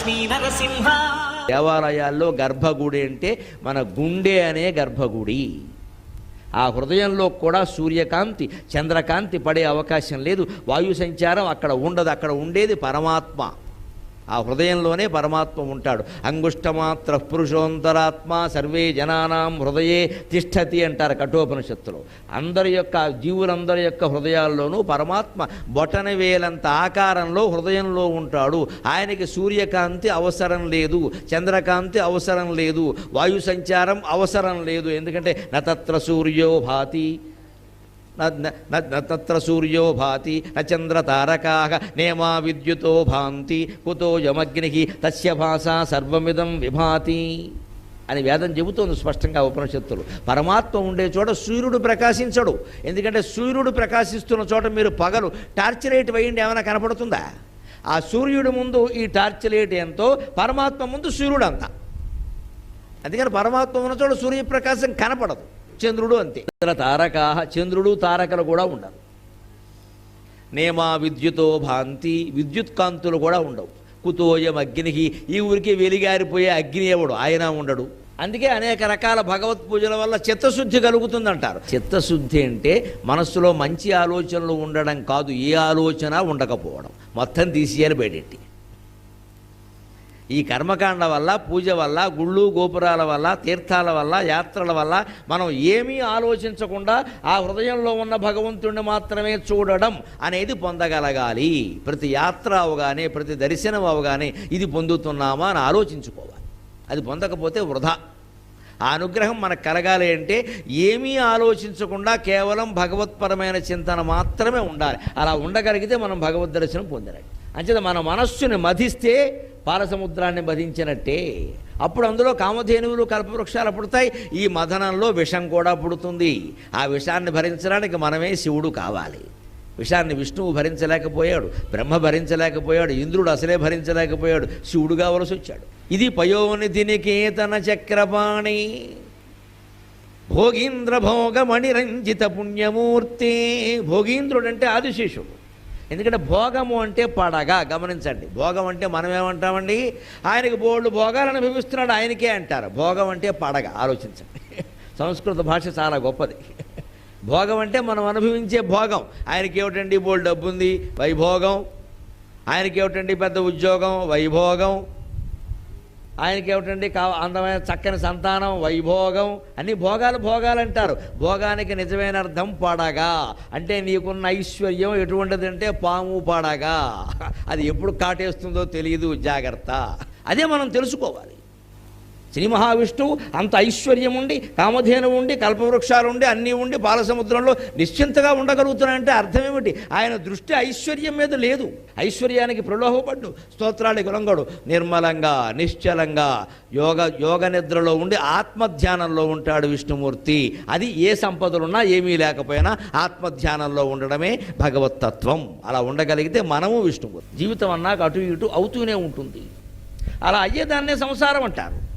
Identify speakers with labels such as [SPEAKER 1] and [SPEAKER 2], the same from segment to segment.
[SPEAKER 1] లక్ష్మీ నరసింహ.
[SPEAKER 2] దేవాలయాల్లో గర్భగుడి అంటే మన గుండె అనే గర్భగుడి. ఆ హృదయంలో కూడా సూర్యకాంతి చంద్రకాంతి పడే అవకాశం లేదు. వాయు సంచారం అక్కడ ఉండదు. అక్కడ ఉండేది పరమాత్మ. ఆ హృదయంలోనే పరమాత్మ ఉంటాడు. అంగుష్టమాత్ర పురుషోంతరాత్మ సర్వే జనానాం హృదయే తిష్టతి అంటారు కఠోపనిషత్తులో. అందరి యొక్క జీవులందరి యొక్క హృదయాల్లోనూ పరమాత్మ బొటన వేలంత ఆకారంలో హృదయంలో ఉంటాడు. ఆయనకి సూర్యకాంతి అవసరం లేదు చంద్రకాంతి అవసరం లేదు వాయు సంచారం అవసరం లేదు. ఎందుకంటే నతత్ర సూర్యో భాతి. నత్ర న- తత్ర సూర్యో భాతి న చంద్ర తారకా నేమా విద్యుతో భాంతి కుతో యమగ్ని తస్య భాషా సర్వమిదం విభాతి అని వేదం చెబుతోంది స్పష్టంగా ఉపనిషత్తులు. పరమాత్మ ఉండే చోట సూర్యుడు ప్రకాశించడు. ఎందుకంటే సూర్యుడు ప్రకాశిస్తున్న చోట మీరు పగలు టార్చ్ లైట్ వేయండి ఏమైనా కనపడుతుందా? ఆ సూర్యుడి ముందు ఈ టార్చ్ లైట్ ఎంతో పరమాత్మ ముందు సూర్యుడు అంత. అందుకని పరమాత్మ ఉన్న చోట సూర్యప్రకాశం కనపడదు. చంద్రుడు అంతే. చంద్ర తారకా చంద్రుడు తారకలు కూడా ఉండరు నేమా విద్యుతో భాంతి విద్యుత్ కాంతులు కూడా ఉండవు. కుతోయం అగ్నికి ఈ ఊరికి వెలిగారిపోయే అగ్ని ఎవడు? ఆయన ఉండడు. అందుకే అనేక రకాల భగవత్ పూజల వల్ల చిత్తశుద్ధి కలుగుతుందంటారు. చిత్తశుద్ధి అంటే మనస్సులో మంచి ఆలోచనలు ఉండడం కాదు ఏ ఆలోచన ఉండకపోవడం. మొత్తం తీసేయాలి బయటెట్టి ఈ కర్మకాండ వల్ల పూజ వల్ల గుళ్ళు గోపురాల వల్ల తీర్థాల వల్ల యాత్రల వల్ల మనం ఏమీ ఆలోచించకుండా ఆ హృదయంలో ఉన్న భగవంతుణ్ణి మాత్రమే చూడడం అనేది పొందగలగాలి. ప్రతి యాత్ర అవగానే ప్రతి దర్శనం అవగానే ఇది పొందుతున్నామా అని ఆలోచించుకోవాలి. అది పొందకపోతే వృధా. ఆ అనుగ్రహం మనకు కలగాలి అంటే ఏమీ ఆలోచించకుండా కేవలం భగవత్పరమైన చింతన మాత్రమే ఉండాలి. అలా ఉండగలిగితే మనం భగవద్ దర్శనం పొందలేం. అంచేత మన మనస్సుని మధిస్తే పాలసముద్రాన్ని మధించినట్టే. అప్పుడు అందులో కామధేనువులు కల్పవృక్షాలు పుడతాయి. ఈ మదనంలో విషం కూడా పుడుతుంది. ఆ విషాన్ని భరించడానికి మనమే శివుడు కావాలి. విషాన్ని విష్ణువు భరించలేకపోయాడు బ్రహ్మ భరించలేకపోయాడు ఇంద్రుడు అసలే భరించలేకపోయాడు శివుడు కావలసి వచ్చాడు. ఇది పయోనిధినికేతన చక్రపాణి. భోగీంద్ర భోగమణిరంజిత పుణ్యమూర్తి. భోగీంద్రుడు అంటే ఆదిశేషుడు. ఎందుకంటే భోగము అంటే పడగా గమనించండి. భోగం అంటే మనం ఏమంటామండి? ఆయనకి బోల్డ్ భోగాలను అనుభవిస్తున్నాడు ఆయనకే అంటారు. భోగం అంటే పడగ ఆలోచించండి. సంస్కృత భాష చాలా గొప్పది. భోగం అంటే మనం అనుభవించే భోగం. ఆయనకి ఏమిటండి బోల్డ్ డబ్బు ఉంది వైభోగం. ఆయనకి ఏమిటండి పెద్ద ఉద్యోగం? వైభోగం. ఆయనకి ఏమిటండి కా అందమైన చక్కని సంతానం వైభోగం అన్ని భోగాలు భోగాలు అంటారు భోగానికి నిజమైన అర్థం పడగా. అంటే నీకున్న ఐశ్వర్యం ఎటువంటిది అంటే పాము పడగా. అది ఎప్పుడు కాటేస్తుందో తెలియదు జాగ్రత్త. అదే మనం తెలుసుకోవాలి. శ్రీ మహావిష్ణువు అంత ఐశ్వర్యం ఉండి కామధేను ఉండి కల్పవృక్షాలు ఉండి అన్నీ ఉండి బాలసముద్రంలో నిశ్చింతగా ఉండగలుగుతున్నాయంటే అర్థం ఏమిటి? ఆయన దృష్టి ఐశ్వర్యం మీద లేదు. ఐశ్వర్యానికి ప్రలోభపడ్డు స్తోత్రానికి గులంగడు. నిర్మలంగా నిశ్చలంగా యోగ యోగ నిద్రలో ఉండి ఆత్మధ్యానంలో ఉంటాడు విష్ణుమూర్తి. అది ఏ సంపదలున్నా ఏమీ లేకపోయినా ఆత్మధ్యానంలో ఉండడమే భగవతత్వం. అలా ఉండగలిగితే మనము విష్ణుమూర్తి. జీవితం అన్నాక అటు ఇటు అవుతూనే ఉంటుంది. అలా అయ్యేదాన్నే సంసారం అంటారు.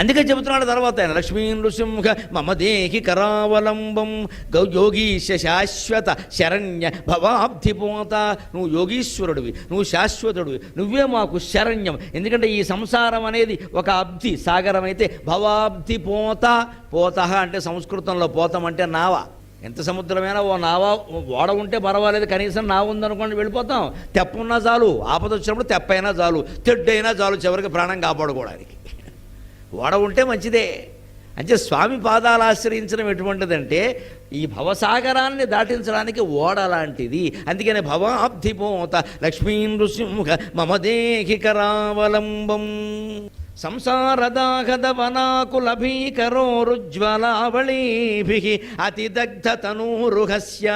[SPEAKER 2] అందుకే చెబుతున్నాడు తర్వాత ఆయన లక్ష్మీ నృసింహ మమ దేహి కరావలంబం గౌ యోగీశ శాశ్వత శరణ్య భవాబ్ధిపోత. నువ్వు యోగీశ్వరుడివి నువ్వు శాశ్వతుడివి నువ్వే మాకు శరణ్యం. ఎందుకంటే ఈ సంసారం అనేది ఒక అబ్ధి సాగరం అయితే భవాబ్ధి పోత పోత అంటే సంస్కృతంలో పోతం అంటే నావ. ఎంత సముద్రమైనా ఓ నావ ఓడ ఉంటే పర్వాలేదు కనీసం నావ ఉందనుకోండి వెళ్ళిపోతాం. తెప్ప ఉన్నా చాలు ఆపద వచ్చినప్పుడు తెప్పైనా చాలు తెడ్డైనా చాలు చివరికి ప్రాణం కాపాడుకోవడానికి. ఓడ ఉంటే మంచిదే. అంటే స్వామి పాదాలు ఆశ్రయించడం ఎటువంటిదంటే ఈ భవసాగరాన్ని దాటించడానికి ఓడ లాంటిది. అందుకని భవాబ్ధిపోత లక్ష్మీ నృసింహ మమ దేహి కరావలంబం. సంసారదాగదవనాకుల భీకరోరుజ్వలావళీభి అతిదగ్ధతనూరుహస్య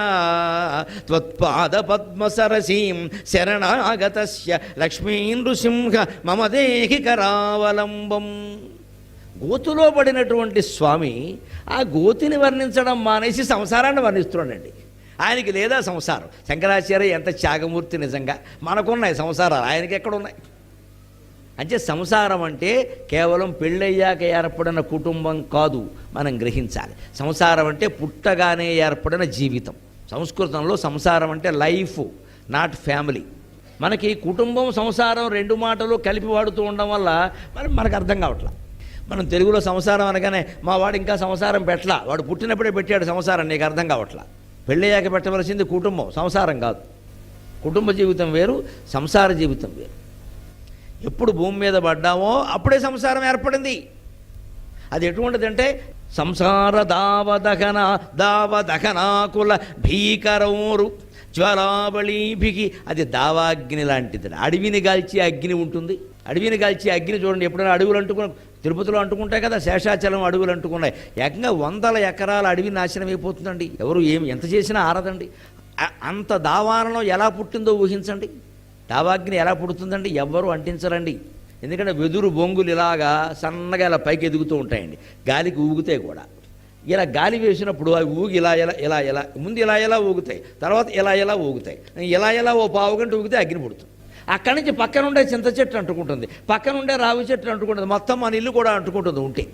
[SPEAKER 2] త్వత్పాద పద్మసరసీం శరణాగతస్య లక్ష్మీ నృసింహ మమ దేహి కరావలంబం. గోతులో పడినటువంటి స్వామి ఆ గోతిని వర్ణించడం మానేసి సంసారాన్ని వర్ణిస్తున్నాడండి. ఆయనకి లేదా సంసారం. శంకరాచార్య ఎంత త్యాగమూర్తి నిజంగా. మనకున్నాయి సంసారాలు. ఆయనకి ఎక్కడున్నాయి? అంటే సంసారం అంటే కేవలం పెళ్ళయ్యాక ఏర్పడిన కుటుంబం కాదు. మనం గ్రహించాలి. సంసారం అంటే పుట్టగానే ఏర్పడిన జీవితం. సంస్కృతంలో సంసారం అంటే లైఫ్ నాట్ ఫ్యామిలీ. మనకి కుటుంబం సంసారం రెండు మాటలు కలిపి వాడుతూ ఉండడం వల్ల మరి మనకు అర్థం కావట్లేదు మనం తెలుగులో సంసారం అనగానే మా వాడు ఇంకా సంసారం పెట్టలా. వాడు పుట్టినప్పుడే పెట్టాడు సంసారం నీకు అర్థం కావట్లా? పెళ్ళయ్యాక పెట్టవలసింది కుటుంబం సంసారం కాదు. కుటుంబ జీవితం వేరు సంసార జీవితం వేరు. ఎప్పుడు భూమి మీద పడ్డామో అప్పుడే సంసారం ఏర్పడింది. అది ఎటువంటిదంటే సంసార దావదహన దావదహనాకుల భీకరౌరు జ్వలాబళీభికి అది దావాగ్ని లాంటిది. అడవిని గాల్చి అగ్ని ఉంటుంది. అడవిని గాల్చి అగ్ని చూడండి ఎప్పుడైనా అడవులు అంటుకున్న తిరుపతిలో అంటుకుంటాయి కదా శేషాచలం అడవులు అంటుకున్నాయి. ఏకంగా వందల ఎకరాల అడవి నాశనం అయిపోతుందండి. ఎవరు ఏమి ఎంత చేసినా ఆరదండి. అంత దావారణం ఎలా పుట్టిందో ఊహించండి. దావాగ్ని ఎలా పుడుతుందండి? ఎవ్వరూ అంటించరండి. ఎందుకంటే వెదురు బొంగులు ఇలాగా సన్నగా ఇలా పైకి ఎదుగుతూ ఉంటాయండి. గాలికి ఊగుతాయి కూడా. ఇలా గాలి వేసినప్పుడు అవి ఊగి ఇలా ఎలా ఇలా ఎలా ముందు ఇలా ఎలా ఊగుతాయి. తర్వాత ఇలా ఇలా ఊగుతాయి. ఇలా ఇలా ఓ పావు గంట ఊగితే అగ్ని పుడుతుంది. అక్కడి నుంచి పక్కన ఉండే చింత చెట్టు అంటుకుంటుంది. పక్కన ఉండే రావి చెట్టు అంటుకుంటుంది. మొత్తం మన ఇల్లు కూడా అంటుకుంటుంది ఉంటే.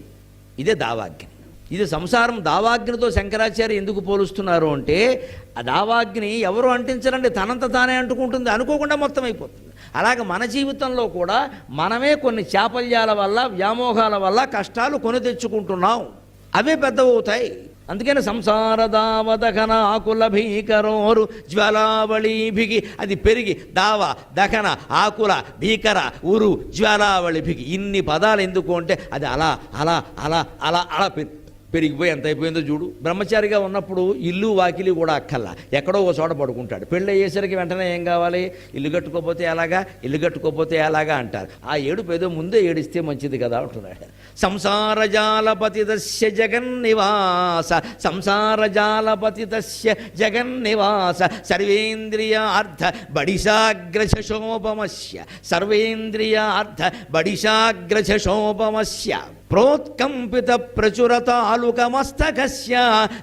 [SPEAKER 2] ఇదే దావాగ్ని. ఇది సంసారం దావాగ్నితో శంకరాచార్య ఎందుకు పోలుస్తున్నారు అంటే ఆ దావాగ్ని ఎవరు అంటించరండి? తనంత తానే అంటుకుంటుంది. అనుకోకుండా మొత్తం అయిపోతుంది. అలాగే మన జీవితంలో కూడా మనమే కొన్ని చాపల్యాల వల్ల వ్యామోహాల వల్ల కష్టాలు కొని తెచ్చుకుంటున్నాం. అవే పెద్దవవుతాయి అందుకని సంసార దావదహన ఆకుల భీకరోరు జ్వాలావళీభిగి అది పెరిగి దావ దహన ఆకుల భీకర ఉరు జ్వాలావళిభిగి. ఇన్ని పదాలు ఎందుకు అంటే అది అలా అలా అలా అలా అలా పె- పెరిగిపోయి ఎంత అయిపోయిందో చూడు. బ్రహ్మచారిగా ఉన్నప్పుడు ఇల్లు వాకిలి కూడా అక్కల్లా ఎక్కడో ఒక చోట పడుకుంటాడు. పెళ్ళి అయ్యేసరికి వెంటనే ఏం కావాలి? ఇల్లు కట్టుకోపోతే ఎలాగా? ఇల్లు కట్టుకోపోతే ఎలాగా అంటారు. ఆ ఏడుపు ఏదో ముందే ఏడిస్తే మంచిది కదా అంటున్నాడు. సంసార జాలపతి దస్య జగన్నివాస. సంసార జాలపతి దస్య జగన్నివాస. సర్వేంద్రియ అర్థ బడిశాగ్రశోపమస్య సర్వేంద్రియ అర్థ బడిశాగ్రశోపమస్య ప్రోత్కంపిత ప్రచురతాలుకమస్తకస్య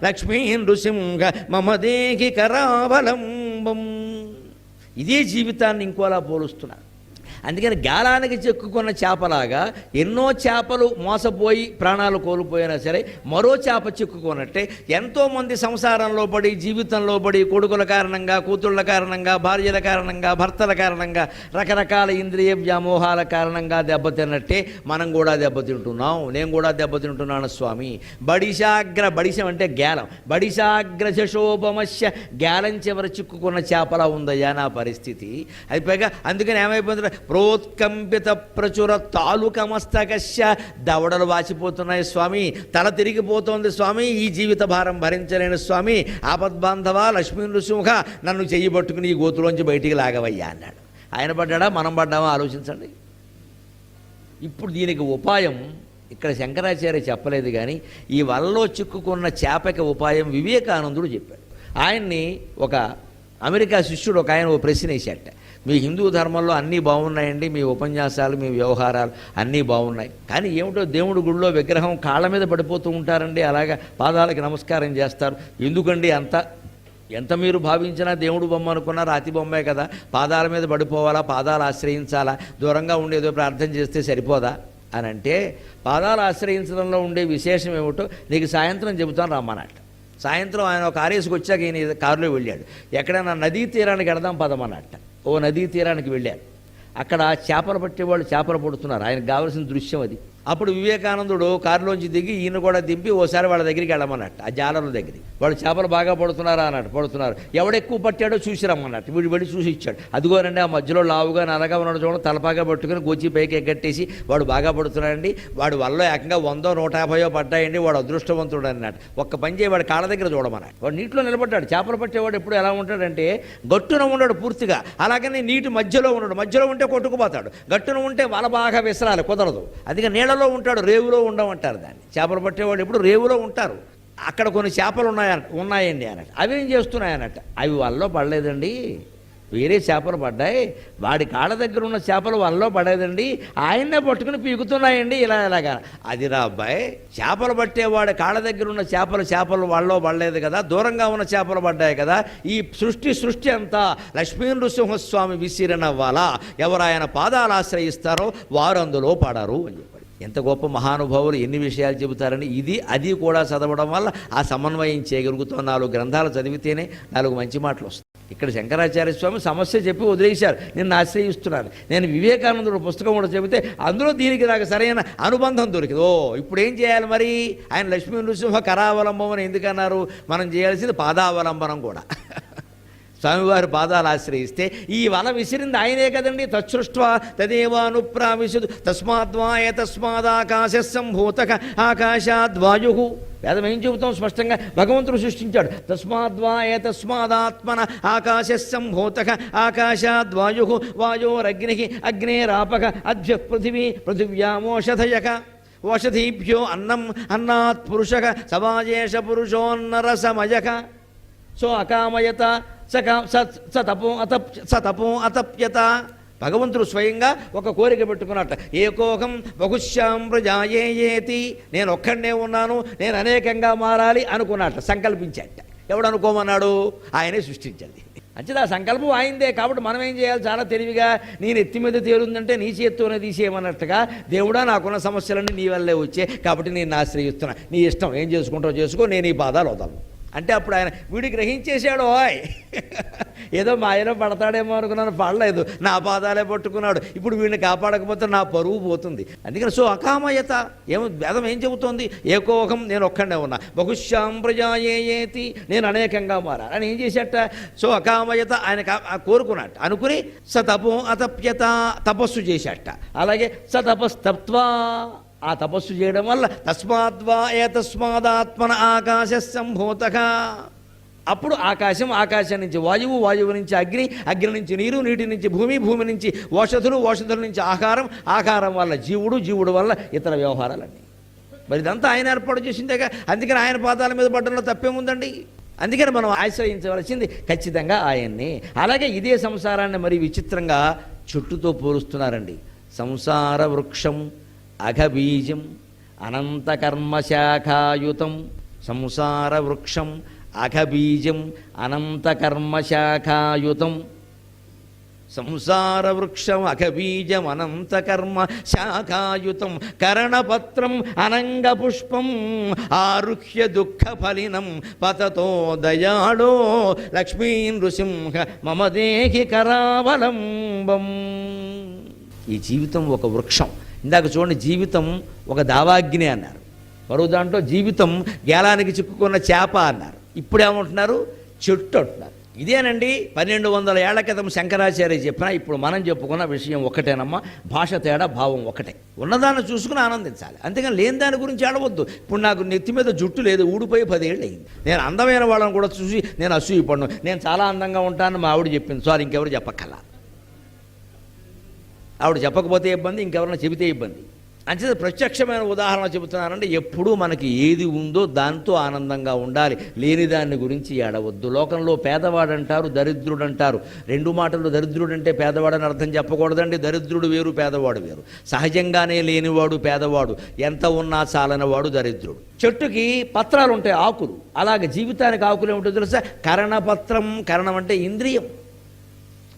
[SPEAKER 2] లక్ష్మీ నృసింహ మమ దేహి కరావలంబం ఇదే జీవితాన్ని ఇంకోలా పోలుస్తున్నారు. అందుకని గాలానికి చెక్కుకున్న చేపలాగా ఎన్నో చేపలు మోసపోయి ప్రాణాలు కోల్పోయినా సరే మరో చేప చిక్కుకున్నట్టే ఎంతోమంది సంసారంలో పడి జీవితంలో పడి కొడుకుల కారణంగా కూతుళ్ళ కారణంగా భార్యల కారణంగా భర్తల కారణంగా రకరకాల ఇంద్రియ వ్యామోహాల కారణంగా దెబ్బతిన్నట్టే మనం కూడా దెబ్బతింటున్నాం. నేను కూడా దెబ్బతింటున్నాను స్వామి. బడిశాగ్ర బడిశం అంటే గ్యాలం బడిశాగ్ర శశోపమస్య. గ్యాలం చివర చిక్కుకున్న చేపలా ఉందయ్యా నా పరిస్థితి. అయిపోయాక అందుకని ఏమైపోతుంది ప్రోత్కంపిత ప్రచుర తాలూకమస్తకస్య. దవడలు వాచిపోతున్నాయి స్వామి తల తిరిగిపోతోంది స్వామి ఈ జీవిత భారం భరించలేని స్వామి. ఆపద్బాంధవ లక్ష్మీ నృసింహ నన్ను చెయ్యి పట్టుకుని ఈ గోతులోంచి బయటికి లాగవయ్యా అన్నాడు. ఆయన పడ్డాడా? మనం పడ్డామా? ఆలోచించండి. ఇప్పుడు దీనికి ఉపాయం ఇక్కడ శంకరాచార్య చెప్పలేదు కానీ ఈ వలలో చిక్కుకున్న చేపకి ఉపాయం వివేకానందుడు చెప్పాడు. ఆయన్ని ఒక అమెరికా శిష్యుడు ఒక ఆయన ఓ ప్రశ్న వేసేట మీ హిందూ ధర్మంలో అన్నీ బాగున్నాయండి మీ ఉపన్యాసాలు మీ వ్యవహారాలు అన్నీ బాగున్నాయి. కానీ ఏమిటో దేవుడి గుడిలో విగ్రహం కాళ్ళ మీద పడిపోతూ ఉంటారండి అలాగా పాదాలకి నమస్కారం చేస్తారు. ఎందుకండి అంత? ఎంత మీరు భావించినా దేవుడు బొమ్మ అనుకున్నా రాతి బొమ్మే కదా. పాదాల మీద పడిపోవాలా పాదాలు ఆశ్రయించాలా? దూరంగా ఉండేదో ప్రార్థన చేస్తే సరిపోదా? అని అంటే పాదాలు ఆశ్రయించడంలో ఉండే విశేషం ఏమిటో నీకు సాయంత్రం చెబుతాను రమ్మన్నట్టు సాయంత్రం ఆయన ఒక ఆరేసుకు వచ్చాక ఈయన కారులో వెళ్ళాడు. ఎక్కడైనా నదీ తీరానికి వెడదాం పదమన్నట్టు ఓ నదీ తీరానికి వెళ్ళారు అక్కడ చేపలు పట్టేవాళ్ళు చేపలు పడుతున్నారు. ఆయనకు కావాల్సిన దృశ్యం అది. అప్పుడు వివేకానందుడు కారులోంచి దిగి ఈయన కూడా దింపి ఓసారి వాళ్ళ దగ్గరికి వెళ్ళమన్నట్టు ఆ జాలర్ల దగ్గరికి. వాళ్ళు చేపలు బాగా పడుతున్నారా అన్నట్టు పడుతున్నారు. ఎవడెక్కువ పట్టాడో చూసి రమ్మన్నట్టు వీడు వెళ్ళి చూసి ఇచ్చాడు. అదిగోనండి ఆ మధ్యలో లావుగా నల్లగా ఉన్నాడు చూడడం తలపాగా పట్టుకుని గోచి పైకి ఎగ్గట్టేసి వాడు బాగా పడుతున్నాడండి. వాడు వల్ల ఏకంగా వందో నూట యాభైయో పడ్డాయండి. వాడు అదృష్టవంతుడు అన్నట్టు ఒక్క పని చేయి వాడు కాళ్ళ దగ్గర చూడమన్నాడు. వాడు నీటిలో నిలబడ్డాడు. చేపలు పట్టేవాడు ఎప్పుడు ఎలా ఉంటాడంటే గట్టున ఉన్నాడు పూర్తిగా. అలాగనే నీటి మధ్యలో ఉన్నాడు. మధ్యలో ఉంటే కొట్టుకుపోతాడు. గట్టున ఉంటే వల బాగా విసరాలి కుదరదు. అందుకే నీళ్ళలో ఉంటాడు రేవులో ఉండమంటారు దాన్ని. చేపలు పట్టేవాడు ఎప్పుడు రేవులో ఉంటారు. అక్కడ కొన్ని చేపలు ఉన్నాయట ఉన్నాయండి అన్నట్టు. అవి ఏం చేస్తున్నాయన్నట్టు అవి వాళ్ళలో పడలేదండి. వేరే చేపలు పడ్డాయి. వాడి కాళ్ళ దగ్గర ఉన్న చేపలు వలలో పడేదండి ఆయన్నే పట్టుకుని పీకుతున్నాయండి. ఇలా ఇలాగా. అది రా అబ్బాయి చేపలు పట్టేవాడి కాళ్ళ దగ్గర ఉన్న చేపలు చేపలు వాళ్ళలో పడలేదు కదా. దూరంగా ఉన్న చేపలు పడ్డాయి కదా. ఈ సృష్టి సృష్టి అంతా లక్ష్మీ నృసింహస్వామి విసిరనవ్వాలా ఎవరు ఆయన పాదాలు ఆశ్రయిస్తారో వారు అందులో పడరు అని చెప్పాడు. ఎంత గొప్ప మహానుభావులు ఎన్ని విషయాలు చెబుతారని ఇది అది కూడా చదవడం వల్ల ఆ సమన్వయం చేయగలుగుతాం. నాలుగు గ్రంథాలు చదివితేనే నాలుగు మంచి మాటలు వస్తాయి. ఇక్కడ శంకరాచార్య స్వామి సమస్య చెప్పి వదిలేశారు. నేను ఆశ్రయిస్తున్నాను. నేను వివేకానందుడు పుస్తకం కూడా చెబితే అందులో దీనికి నాకు సరైన అనుబంధం దొరికింది. ఓ ఇప్పుడు ఏం చేయాలి మరి? ఆయన లక్ష్మీ నృసింహ కరావలంబం అని ఎందుకన్నారు? మనం చేయాల్సింది పాదావలంబనం కూడా. స్వామివారి పాదాలు ఆశ్రయిస్తే ఈ వల విసిరింది ఆయనే కదండి. తత్సృష్ట్వా తదేవానుప్రావిశదు తస్మాద్వాయ తస్మాదాకాశ సంభూతక ఆకాశాద్వాయు. వేదం ఏం చెబుతాం స్పష్టంగా? భగవంతుడు సృష్టించాడు. తస్మాద్వాయ తస్మాదాత్మన ఆకాశ సంభూతక ఆకాశాద్వాయు. వాయోరగ్ని అగ్నేరాపక అద్భ్య పృథివీ పృథివ్యామోషధయక ఓషధీభ్యో అన్నం అన్నాత్ పురుషక సమాజేష పురుషోన్నరసమయక సో అకామయత సక స స అతప్ స అతప్యత. భగవంతుడు స్వయంగా ఒక కోరిక పెట్టుకున్నట్ట ఏకోకం బహుశ్యాం ప్రజాయేయేతి. నేను ఒక్కడనే ఉన్నాను నేను అనేకంగా మారాలి అనుకున్నట్ట సంకల్పించట ఎవడు అనుకోమన్నాడు? ఆయనే సృష్టించండి అంచేది ఆ సంకల్పం ఆయిందే కాబట్టి మనం ఏం చేయాలి? చాలా తెలివిగా నేను ఎత్తి మీద తేలుందంటే నీ చేత్తోనే తీసేయమన్నట్టుగా దేవుడా నాకున్న సమస్యలన్నీ నీ వల్లే వచ్చే కాబట్టి నేను ఆశ్రయిస్తున్నా. నీ ఇష్టం ఏం చేసుకుంటావు చేసుకో నేను ఈ బాధలు అవుతాను అంటే అప్పుడు ఆయన వీడు గ్రహించేశాడు ఓయ్. ఏదో మా ఆయన పడతాడేమో అనుకున్నాను పడలేదు. నా పాదాలే పట్టుకున్నాడు. ఇప్పుడు వీడిని కాపాడకపోతే నా పరువు పోతుంది. అందుకని సో అకామయత. ఏమో వేదం ఏం చెబుతోంది? ఏకోహం నేను ఒక్కడే ఉన్నా. బహుశ్యాం ప్రజాయేతి నేను అనేకంగా మారా అని ఏం చేసేట సో అకామయత ఆయన కోరుకున్నట్ట అనుకుని స తపో అతప్యత తపస్సు చేసేట అలాగే స తపస్తప్త్వా ఆ తపస్సు చేయడం వల్ల తస్మాద్వా ఏ తస్మాదాత్మన ఆకాశ సంభూతక అప్పుడు ఆకాశం ఆకాశం నుంచి వాయువు వాయువు నుంచి అగ్ని అగ్ని నుంచి నీరు నీటి నుంచి భూమి భూమి నుంచి ఓషధులు ఓషధుల నుంచి ఆహారం ఆహారం వల్ల జీవుడు జీవుడు వల్ల ఇతర వ్యవహారాలన్నీ. మరి ఇదంతా ఆయన ఏర్పాటు చేసిందేగా అందుకని ఆయన పాదాల మీద పడ్డంలో తప్పేముందండి? అందుకని మనం ఆశ్రయించవలసింది ఖచ్చితంగా ఆయన్ని. అలాగే ఇదే సంసారాన్ని మరి విచిత్రంగా చుట్టుతో పోలుస్తున్నారండి. సంసార వృక్షం అఘబీజం అనంతకర్మశాఖాయుతం సంసార వృక్షం అఘబీజం అనంతకర్మశాఖాయుతం. సంసార వృక్షం అఖబీజం అనంతకర్మ శాఖాయుతం కరణపత్రం అనంగపుష్పం ఆరుహ్య దుఃఖ ఫలినం పతతో దయాళో లక్ష్మీ నృసింహ మమదేహి కరావలంబం. ఈ జీవితం ఒక వృక్షం. ఇందాక చూడండి జీవితం ఒక దావాగ్ని అన్నారు. మరో దాంట్లో జీవితం గేలానికి చిక్కుకున్న చేప అన్నారు. ఇప్పుడు ఏమంటున్నారు? చెట్టు అంటున్నారు. ఇదేనండి పన్నెండు వందల ఏళ్ళ క్రితం శంకరాచార్య చెప్పిన ఇప్పుడు మనం చెప్పుకున్న విషయం ఒకటేనమ్మా. భాష తేడా భావం ఒకటే. ఉన్నదాన్ని చూసుకుని ఆనందించాలి. అంతేగాని లేని దాని గురించి ఆడవద్దు ఇప్పుడు నాకు నెత్తి మీద జుట్టు లేదు ఊడిపోయి పదేళ్ళు అయింది. నేను అందమైన వాళ్ళని కూడా చూసి నేను అసూయపడను. నేను చాలా అందంగా ఉంటానని మా ఆవిడ చెప్పింది. సార్ ఇంకెవరు చెప్పక్కల ఆవిడ చెప్పకపోతే ఇబ్బంది ఇంకెవరైనా చెబితే ఇబ్బంది. అంచేత ప్రత్యక్షమైన ఉదాహరణ చెబుతున్నానంటే ఎప్పుడూ మనకి ఏది ఉందో దాంతో ఆనందంగా ఉండాలి. లేని దాన్ని గురించి ఏడవద్దు. లోకంలో పేదవాడు అంటారు దరిద్రుడు అంటారు రెండు మాటలు దరిద్రుడు అంటే పేదవాడని అర్థం చెప్పకూడదండి. దరిద్రుడు వేరు పేదవాడు వేరు. సహజంగానే లేనివాడు పేదవాడు. ఎంత ఉన్నా చాలనవాడు దరిద్రుడు. చెట్టుకి పత్రాలు ఉంటాయి ఆకులు. అలాగే జీవితానికి ఆకులు ఏమిటో తెలుసా? కరణపత్రం కరణం అంటే ఇంద్రియం.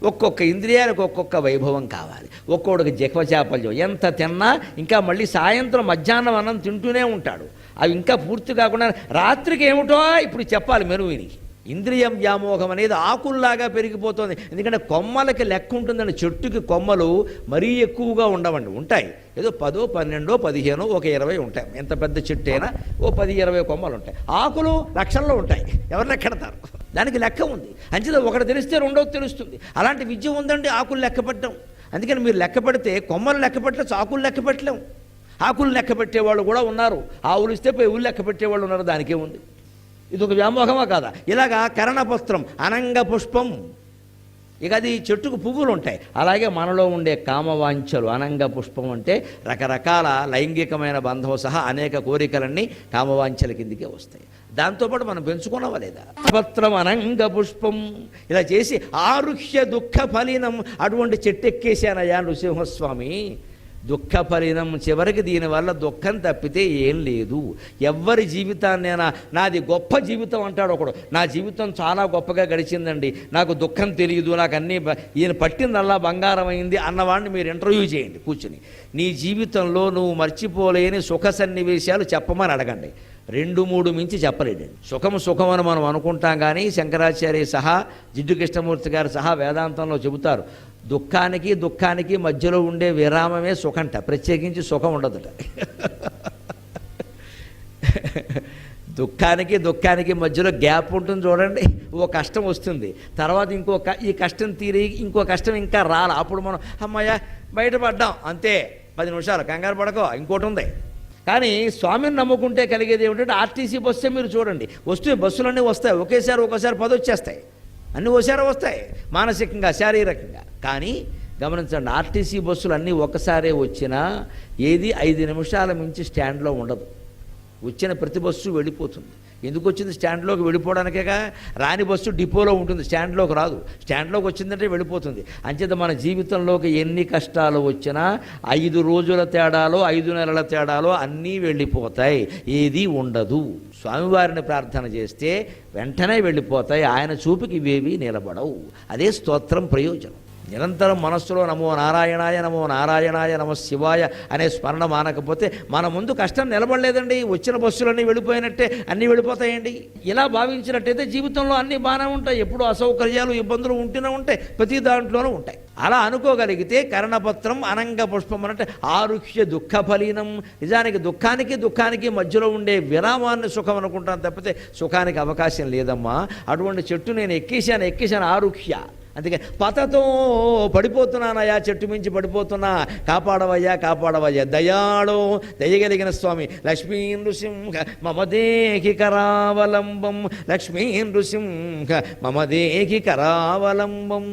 [SPEAKER 2] ఒక్కొక్క ఇంద్రియానికి ఒక్కొక్క వైభవం కావాలి. ఒక్కొక్కడికి జక్వ చేపలు ఎంత తిన్నా ఇంకా మళ్ళీ సాయంత్రం మధ్యాహ్నం అన్నం తింటూనే ఉంటాడు. అవి ఇంకా పూర్తి కాకుండా రాత్రికి ఏమిటో ఇప్పుడు చెప్పాలి మెరువిని. ఇంద్రియం వ్యామోహం అనేది ఆకుల్లాగా పెరిగిపోతుంది. ఎందుకంటే కొమ్మలకి లెక్క ఉంటుందండి. చెట్టుకి కొమ్మలు మరీ ఎక్కువగా ఉండవండి. ఉంటాయి. ఏదో పదో పన్నెండో పదిహేనో ఒక ఇరవై ఉంటాయి. ఎంత పెద్ద చెట్టు అయినా ఓ పది ఇరవై కొమ్మలు ఉంటాయి. ఆకులు లక్షల్లో ఉంటాయి. ఎవరు లెక్కెడతారు దానికి లెక్క ఉంది. అంచేత ఒకటి తెలిస్తే రెండోది తెలుస్తుంది. అలాంటి విద్య ఉందండి ఆకులు లెక్క పెట్టడం. అందుకని మీరు లెక్క పెడితే కొమ్మలు లెక్క పెట్టచ్చు ఆకులు లెక్క పెట్టలేము ఆకులు లెక్క పెట్టేవాళ్ళు కూడా ఉన్నారు. ఆవులు ఇస్తే పెవులు లెక్క పెట్టేవాళ్ళు ఉన్నారు దానికే ఉంది. ఇది ఒక వ్యామోహమా కాదా? ఇలాగా కరణపస్త్రం అనంగ పుష్పం. ఇక అది చెట్టుకు పువ్వులు ఉంటాయి. అలాగే మనలో ఉండే కామవాంఛలు అనంగ పుష్పం అంటే రకరకాల లైంగికమైన బంధం సహా అనేక కోరికలన్నీ కామవాంఛల కిందికే వస్తాయి. దాంతోపాటు మనం పెంచుకున్నావా లేదా పత్రం అనంగ పుష్పం. ఇలా చేసి ఆరుహ్య దుఃఖ ఫలినం అటువంటి చెట్టు ఎక్కేశానయ్యా నృసింహస్వామి. దుఃఖ పరిణం చివరికి దీనివల్ల దుఃఖం తప్పితే ఏం లేదు. ఎవ్వరి జీవితాన్నైనా నాది గొప్ప జీవితం అంటాడు ఒకడు. నా జీవితం చాలా గొప్పగా గడిచిందండి. నాకు దుఃఖం తెలియదు. నాకు అన్నీ ఈయన పట్టిందల్లా బంగారం అయింది అన్నవాడిని మీరు ఇంటర్వ్యూ చేయండి కూర్చుని. నీ జీవితంలో నువ్వు మర్చిపోలేని సుఖ సన్నివేశాలు చెప్పమని అడగండి. రెండు మూడు మించి చెప్పలేడండి సుఖం సుఖం అని మనం అనుకుంటాం కానీ శంకరాచార్య సహా జిడ్డు కృష్ణమూర్తి గారు సహా వేదాంతంలో చెబుతారు. దుఃఖానికి దుఃఖానికి మధ్యలో ఉండే విరామమే సుఖంట. ప్రత్యేకించి సుఖం ఉండదుట. దుఃఖానికి దుఃఖానికి మధ్యలో గ్యాప్ ఉంటుంది చూడండి. ఓ కష్టం వస్తుంది. తర్వాత ఇంకో ఈ కష్టం తీరి ఇంకో కష్టం ఇంకా రాల. అప్పుడు మనం అమ్మయ్య బయటపడ్డాం. అంతే. పది నిమిషాలు. కంగారు పడకో. ఇంకోటి ఉంది. కానీ స్వామిని నమ్ముకుంటే కలిగేది ఏమిటంటే ఆర్టీసీ బస్సే మీరు చూడండి. వస్తే బస్సులన్నీ వస్తాయి. ఒకేసారి ఒకసారి పది వచ్చేస్తాయి అన్నీ ఓసారి వస్తాయి. మానసికంగా శారీరకంగా. కానీ గమనించండి ఆర్టీసీ బస్సులు అన్నీ ఒకసారే వచ్చినా ఏది ఐదు నిమిషాల మించి స్టాండ్లో ఉండదు. వచ్చిన ప్రతి బస్సు వెళ్ళిపోతుంది. ఎందుకు వచ్చింది స్టాండ్లోకి వెళ్ళిపోవడానికేగా? రాని బస్సు డిపోలో ఉంటుంది స్టాండ్లోకి రాదు. స్టాండ్లోకి వచ్చిందంటే వెళ్ళిపోతుంది. అంచేత మన జీవితంలోకి ఎన్ని కష్టాలు వచ్చినా ఐదు రోజుల తేడాలో ఐదు నెలల తేడాలో అన్నీ వెళ్ళిపోతాయి. ఏది ఉండదు. స్వామివారిని ప్రార్థన చేస్తే వెంటనే వెళ్ళిపోతాయి. ఆయన చూపుకి ఇవేవి నిలబడవు. అదే స్తోత్రం ప్రయోజనం. నిరంతరం మనస్సులో నమో నారాయణాయ నమో నారాయణాయ నమో శివాయ అనే స్మరణ మానకపోతే మన ముందు కష్టం నిలబడలేదండి. వచ్చిన బస్సులన్నీ వెళ్ళిపోయినట్టే అన్నీ వెళ్ళిపోతాయండి. ఇలా భావించినట్టయితే జీవితంలో అన్నీ బాగానే ఉంటాయి. ఎప్పుడు అసౌకర్యాలు ఇబ్బందులు ఉంటూనే ఉంటాయి. ప్రతి దాంట్లోనూ ఉంటాయి. అలా అనుకోగలిగితే కర్ణపత్రం అనంగ పుష్పం అంటే ఆరుహ్య దుఃఖ ఫలీనం. నిజానికి దుఃఖానికి దుఃఖానికి మధ్యలో ఉండే విరామాన్ని సుఖం అనుకుంటాను తప్పితే సుఖానికి అవకాశం లేదమ్మా. అటువంటి చెట్టు నేను ఎక్కేశాను ఎక్కేశాను ఆరుహ్య. అందుకే పతతో పడిపోతున్నానయ్యా చెట్టు మించి పడిపోతున్నా. కాపాడవయ్యా కాపాడవయ్యా. దయాళో దయగలిగిన స్వామి లక్ష్మీ నృసింహ మమదేహి కరావలంబం లక్ష్మీ నృసింహ మమదేహి కరావలంబం